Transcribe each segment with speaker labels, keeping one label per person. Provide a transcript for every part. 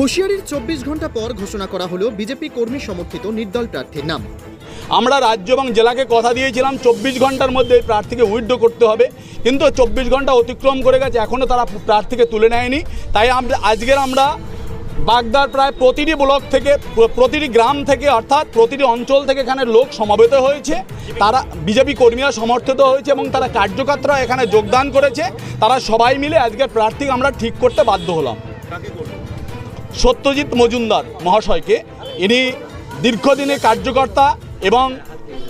Speaker 1: হুঁশিয়ারির চব্বিশ ঘণ্টা পর ঘোষণা করা হলো বিজেপি কর্মী সমর্থিত নির্দল প্রার্থীর নাম।
Speaker 2: আমরা রাজ্য এবং জেলাকে কথা দিয়েছিলাম, চব্বিশ ঘণ্টার মধ্যে এই প্রার্থীকে উইথড্র করতে হবে। কিন্তু চব্বিশ ঘণ্টা অতিক্রম করে গেছে এখনও তারা প্রার্থীকে তুলে নেয়নি। তাই আমরা, আজকের আমরা বাগদার প্রায় প্রতিটি ব্লক থেকে প্রতিটি গ্রাম থেকে, অর্থাৎ প্রতিটি অঞ্চল থেকে এখানে লোক সমাবেত হয়েছে। তারা বিজেপি কর্মীরা সমর্থিত হয়েছে এবং তারা কার্যকর্তারা এখানে যোগদান করেছে। তারা সবাই মিলে আজকের প্রার্থী আমরা ঠিক করতে বাধ্য হলাম। সত্যজিৎ মজুমদার মহাশয়কে। ইনি দীর্ঘদিনের কার্যকর্তা এবং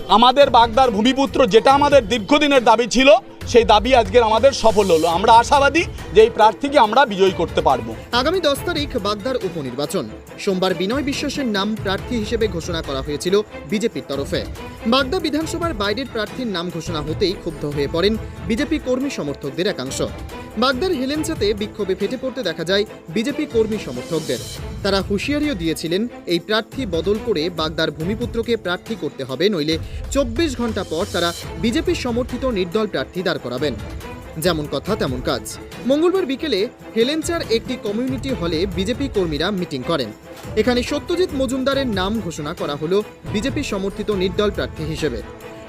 Speaker 2: আমাদের বাগদার ভূমিপুত্র, যেটা আমাদের দীর্ঘদিনের দাবি ছিল, সেই দাবি আজকের আমাদের সফল হলো। আমরা আশাবাদী যে এই প্রার্থীকে আমরা বিজয়ী করতে পারব।
Speaker 1: আগামী দশ তারিখ বাগদার উপনির্বাচন। সোমবার বিনয় বিশ্বাসের নাম প্রার্থী হিসেবে ঘোষণা করা হয়েছিল বিজেপির তরফে। বাগদা বিধানসভার বাইরের প্রার্থীর নাম ঘোষণা হতেই ক্ষুব্ধ হয়ে পড়েন বিজেপি কর্মী সমর্থকদের একাংশ। বাগদার হেলেঞ্চাতে বিক্ষোভে ফেটে পড়তে দেখা যায় বিজেপি কর্মী সমর্থকদের। তারা হুঁশিয়ারিও দিয়েছিলেন, এই প্রার্থী বদল করে বাগদার ভূমিপুত্রকে প্রার্থী করতে হবে, নইলে চব্বিশ ঘণ্টা পর তারা বিজেপি সমর্থিত নির্দল প্রার্থী দাঁড় করাবেন। যেমন কথা, তেমন কাজ। মঙ্গলবার বিকেলে হেলেঞ্চার একটি কমিউনিটি হলে বিজেপি কর্মীরা মিটিং করেন। এখানে সত্যজিৎ মজুমদারের নাম ঘোষণা করা হলো বিজেপি সমর্থিত নির্দল প্রার্থী হিসেবে।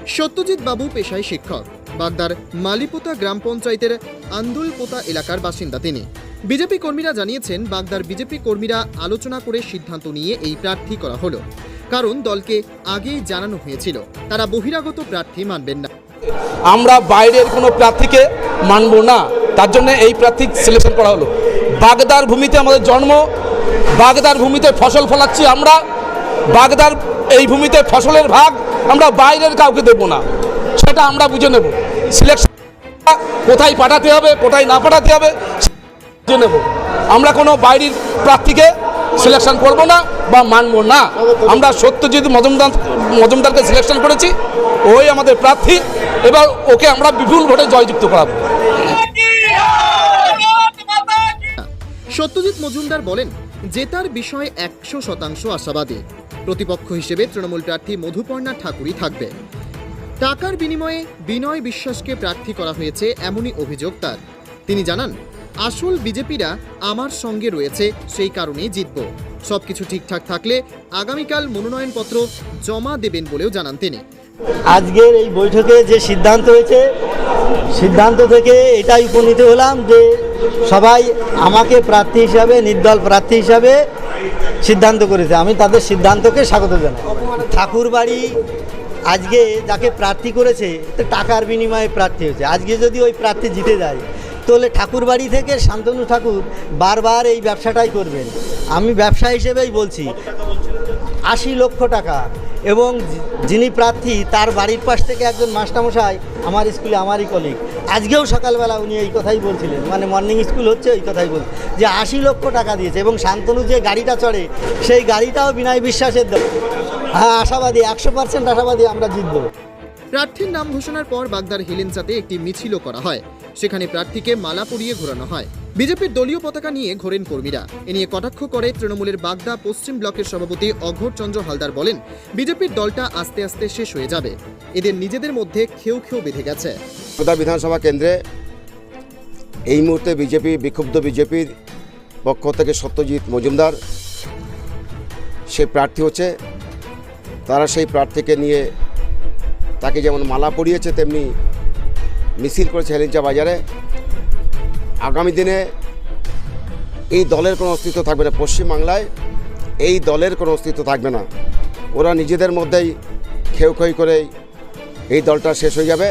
Speaker 1: সত্যজিৎ বাবু পেশায় শিক্ষক। বাগদার মালিপোতা গ্রাম পঞ্চায়েতের আন্দুলপোতা এলাকার বাসিন্দা তিনি। বিজেপি কর্মীরা জানিয়েছেন, বাগদার বিজেপি কর্মীরা আলোচনা করে সিদ্ধান্ত নিয়ে এই প্রার্থী করা হলো। কারণ দলকে আগেই জানানো হয়েছিল, তারা বহিরাগত প্রার্থী মানবেন না।
Speaker 3: আমরা বাইরের কোনো প্রার্থীকে মানব না, তার জন্য এই প্রার্থী সিলেকশন করা হলো। বাগদার ভূমিতে আমাদের জন্ম, বাগদার ভূমিতে ফসল ফলাচ্ছি আমরা, বাগদার এই ভূমিতে ফসলের ভাগ আমরা বাইরের কাউকে দেব না। সেটা আমরা বুঝে নেব। সিলেকশন কোথায় পাঠাতে হবে, কোথায় না পাঠাতে হবে বুঝে নেব। আমরা কোনো বাইরের প্রার্থীকে সিলেকশন করব না বা মানব না। আমরা সত্যজিৎ মজুমদার, মজুমদারকে সিলেকশন করেছি। ওই আমাদের প্রার্থী। এবার ওকে আমরা বিপুল ভোটে জয়যুক্ত করাবো।
Speaker 1: সত্যজিৎ মজুমদার বলেন, জেতার বিষয়ে একশো শতাংশ আশাবাদী। প্রতিপক্ষ হিসেবে তৃণমূল প্রার্থী মধুপর্ণা ঠাকুরই থাকবে। টাকার বিনিময়ে বিনয় বিশ্বাসকে প্রার্থী করা হয়েছে এমনই অভিযোগ তার। তিনি জানান আসল বিজেপিরা আমার সঙ্গে রয়েছে সেই কারণেই জিতব। সবকিছু ঠিকঠাক থাকলে আগামীকাল মনোনয়নপত্র জমা দেবেন বলেও জানান তিনি।
Speaker 4: আজকের এই বৈঠকে যে সিদ্ধান্ত হয়েছে সিদ্ধান্ত থেকে এটাই উপনীত হলাম যে সবাই আমাকে প্রার্থী হিসাবে নির্দল প্রার্থী হিসাবে সিদ্ধান্ত করেছে। আমি তাদের সিদ্ধান্তকে স্বাগত জানাই। ঠাকুরবাড়ি আজকে যাকে প্রার্থী করেছে, তো টাকার বিনিময়ে প্রার্থী হয়েছে। আজকে যদি ওই প্রার্থী জিতে যায়, তাহলে ঠাকুরবাড়ি থেকে শান্তনু ঠাকুর বারবার এই ব্যবসাটাই করবেন। আমি ব্যবসা হিসেবেই বলছি, আশি লক্ষ টাকা। এবং যিনি প্রার্থী, তার বাড়ির পাশ থেকে একজন মাস্টারমশাই, আমার স্কুলে আমারই কলিগ আজকেও সকালবেলা উনি এই কথাই বলছিলেন মানে মর্নিং স্কুল হচ্ছে ওই কথাই বল, যে আশি লক্ষ টাকা দিয়েছে। এবং শান্তনু যে গাড়িটা চড়ে, সেই গাড়িটাও বিনয় বিশ্বাসের দেব হ্যাঁ আশাবাদী একশো পার্সেন্ট আশাবাদী আমরা জিতবো।
Speaker 1: প্রার্থীর নাম ঘোষণার পর বাগদার হেলেঞ্চাতে একটি মিছিলও করা হয়। সেখানে প্রার্থীকে মালা পরিয়ে ঘোরানো হয়। বিজেপির দলীয় পতাকা নিয়ে ঘোরেন কর্মীরা। এ নিয়ে কটাক্ষ করে তৃণমূলের বাগদা পশ্চিম ব্লকের সভাপতি অঘোর চন্দ্র হালদার বলেন বিজেপির দলটা আস্তে আস্তে শেষ হয়ে যাবে। এদের নিজেদের মধ্যে খেউ খেউ বেঁধে গেছে।
Speaker 5: বিধানসভা কেন্দ্রে এই মুহূর্তে বিজেপি বিক্ষুব্ধ বিজেপির পক্ষ থেকে সত্যজিৎ মজুমদার সে প্রার্থী হচ্ছে। তারা সেই প্রার্থীকে নিয়ে তাকে যেমন মালা পরিয়েছে, তেমনি মিছিল করেছে হেলিঞ্চা বাজারে। আগামী দিনে এই দলের কোনো অস্তিত্ব থাকবে না। পশ্চিমবাংলায় এই দলের কোনো অস্তিত্ব থাকবে না। ওরা নিজেদের মধ্যেই খেউ খেউ করেই এই দলটা শেষ হয়ে যাবে।